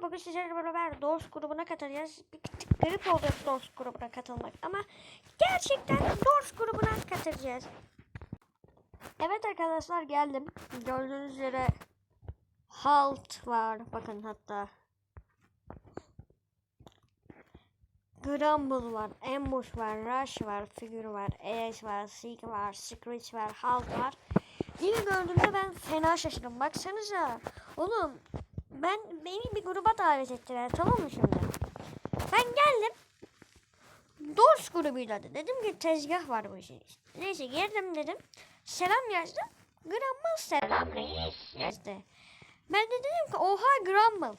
Bugün sizlerle beraber dost grubuna katılacağız. Bir tık garip oldu dost grubuna katılmak ama gerçekten dost grubuna katılacağız. Evet arkadaşlar geldim. Gördüğünüz üzere Halt var. Bakın hatta. Grumble var, Ambush var, Rush var, Figure var, Ace var, Seek var, Screech var, Halt var. İlk gördüğümde ben fena şaşırdım. Baksanıza. Oğlum ben beni bir gruba davet ettiler tamam mı şimdi? Ben geldim. Doors grubuyla da dedim ki tezgah var bu işin. Neyse girdim dedim. Selam yazdım. Grumble selam yazdı. Ben de dedim ki oha Grumble.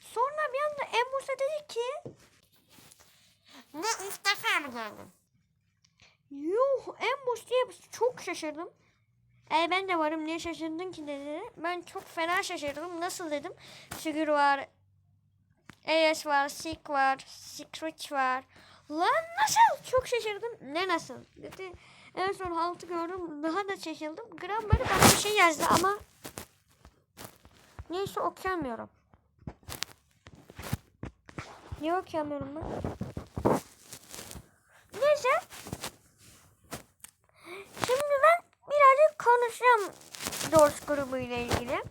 Sonra bir anda Ambush'a dedi ki ne mı geldin? Yuh Ambush diye çok şaşırdım. E ben de varım niye şaşırdın ki dedi. Ben çok fena şaşırdım. Nasıl dedim. Figür var. AS var. Seek var. Secret var. Lan nasıl? Çok şaşırdım. Ne nasıl? Dedi. En son haltı gördüm. Daha da şaşırdım. Grammarı bana bir şey yazdı ama neyse okuyamıyorum. Niye okuyamıyorum ben? Neyse. Şimdi ben birazcık konuşacağım Doors grubu ile ilgili.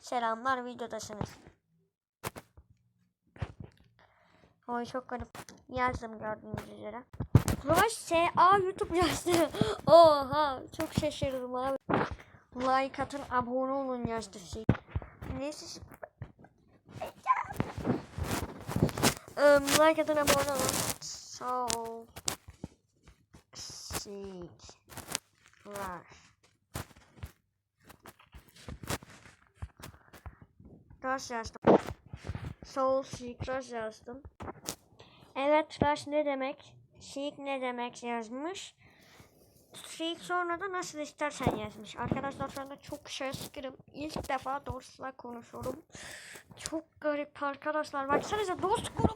Selamlar videodasınız. Oy çok garip. Yazdım gördüğünüz üzere. Flash SA YouTube yazdı. Oha çok şaşırdım abi. Like atın abone olun yazdı şey. Neyse. Um, like atın abone olun. Soul. Seed. Flash. Rush yazdım. Soul Seek Rush yazdım. Evet Rush ne demek? Seek ne demek yazmış. Seek sonra da nasıl istersen yazmış. Arkadaşlar şu anda çok şaşkınım. İlk defa dostla konuşuyorum. Çok garip arkadaşlar. Baksanıza dost grubu.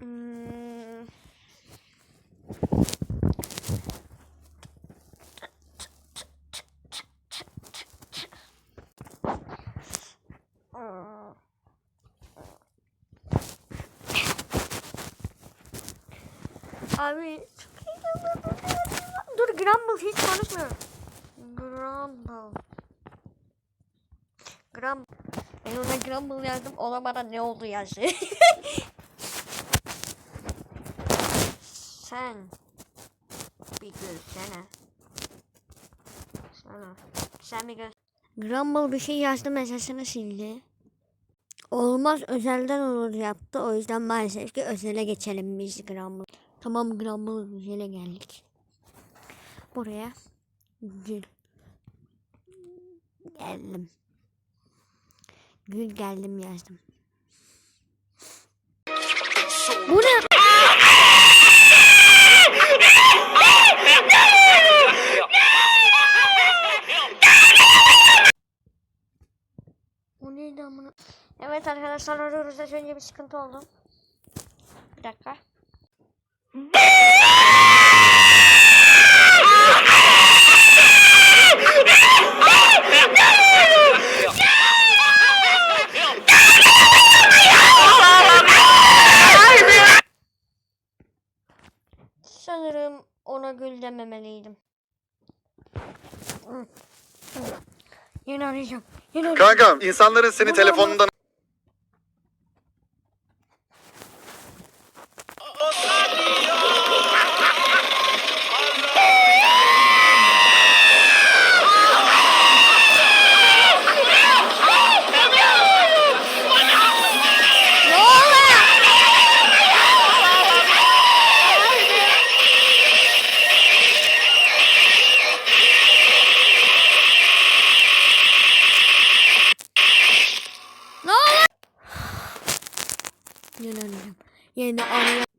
Hmm. Abi çok heyecanlandım. Dur Grumble hiç konuşmuyor. Grumble. Grumble. Ben ona Grumble yazdım. Ona bana ne oldu yazdı. Sen bir gülsene. Sana. Sen bir göz. Grumble bir şey yazdı mesajını sildi. Olmaz özelden olur yaptı. O yüzden maalesef ki özele geçelim biz Grumble. Tamam Grumble özele geldik. Buraya gül. Geldim. Gül geldim yazdım. Bu ne? Evet arkadaşlar arıyoruz. Önce bir sıkıntı oldu. Bir dakika. Sanırım ona gül dememeliydim. Yine arayacağım. Yine arayacağım. Kankam insanların seni telefonundan arayacağım. Yine arayacağım.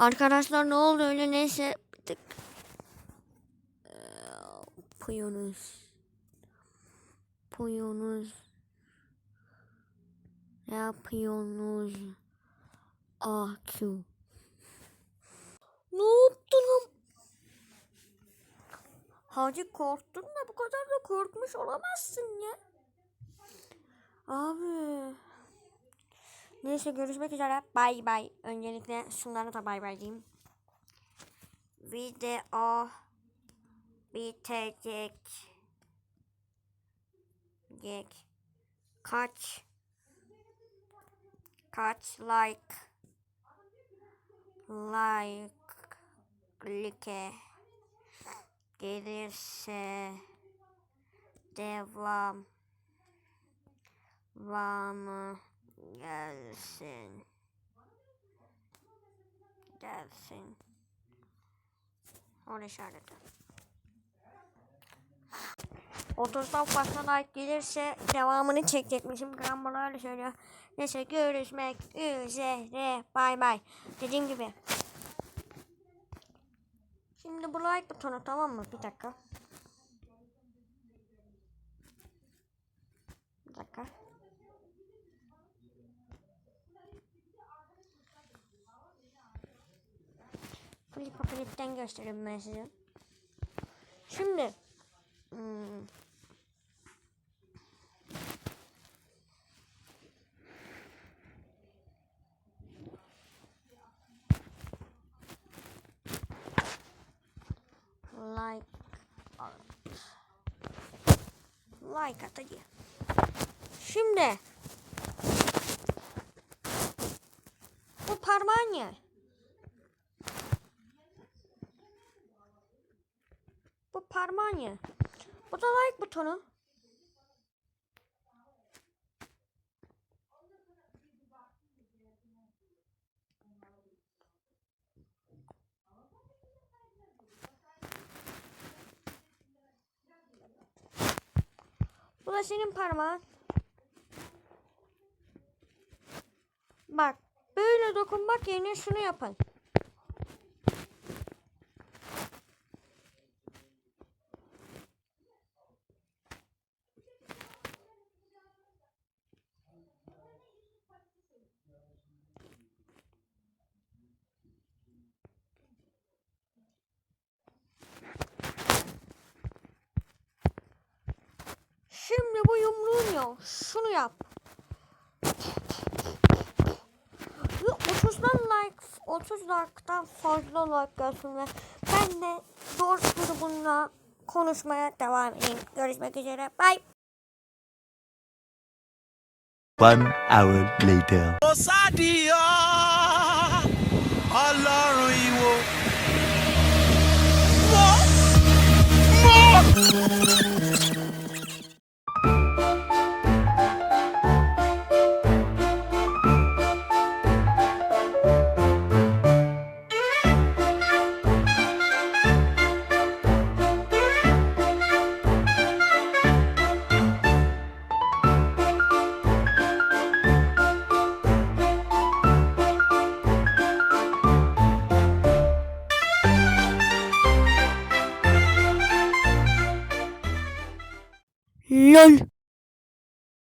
Arkadaşlar ne oldu öyle neyse bir tık. Ee, Puyunuz. Puyunuz. Ne yapıyorsunuz? Ah Q. Ne yaptın? Hacı korktun da bu kadar da korkmuş olamazsın ya. Abi. Neyse görüşmek üzere. Bay bay. Öncelikle şunlara da bay bay diyeyim. Video bitecek. Gek. Kaç kaç like like like gelirse devam devamı gelsin gelsin onu işareti 30'dan fazla like gelirse devamını çekecekmişim. Grambol öyle söylüyor. Neyse görüşmek üzere. Bay bay. Dediğim gibi. Şimdi bu like butonu tamam mı? Bir dakika. Bir dakika. Flip Flip'ten göstereyim ben size. Şimdi hmm, like. Like at. Şimdi bu parmağın yer. Yer. Bu da like butonu. Bu da senin parmağın. Bak böyle dokunmak yerine şunu yapın. Şimdi bu ya. Şunu yap. Ve 30'dan like 30 like'dan fazla like gelsin ve ben de doğru bununla konuşmaya devam edeyim. Görüşmek üzere. Bye. One hour later. Osadia Ọlọ́run ìwò.